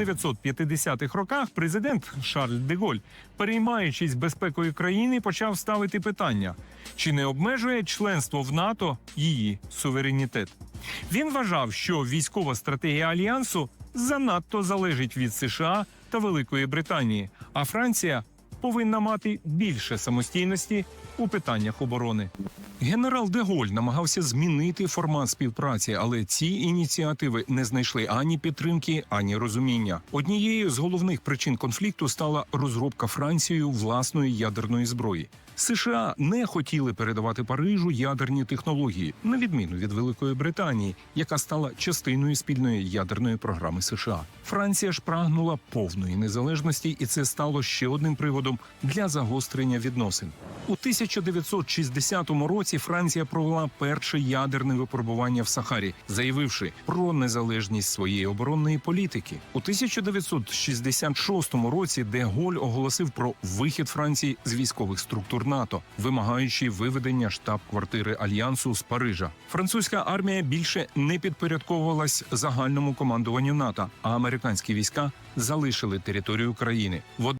1950-х роках президент Шарль Деголь, переймаючись безпекою країни, почав ставити питання: чи не обмежує членство в НАТО її суверенітет? Він вважав, що військова стратегія альянсу занадто залежить від США та Великої Британії, а Франція повинна мати більше самостійності у питаннях оборони. Генерал Деголь намагався змінити формат співпраці, але ці ініціативи не знайшли ані підтримки, ані розуміння. Однією з головних причин конфлікту стала розробка Францією власної ядерної зброї. США не хотіли передавати Парижу ядерні технології, на відміну від Великої Британії, яка стала частиною спільної ядерної програми США. Франція ж прагнула повної незалежності, і це стало ще одним приводом для загострення відносин. У 1960 році Франція провела перше ядерне випробування в Сахарі, заявивши про незалежність своєї оборонної політики. У 1966 році де Голь оголосив про вихід Франції з військових структур НАТО, вимагаючи виведення штаб-квартири альянсу з Парижа. Французька армія більше не підпорядковувалась загальному командуванню НАТО, а американські війська залишили територію країни.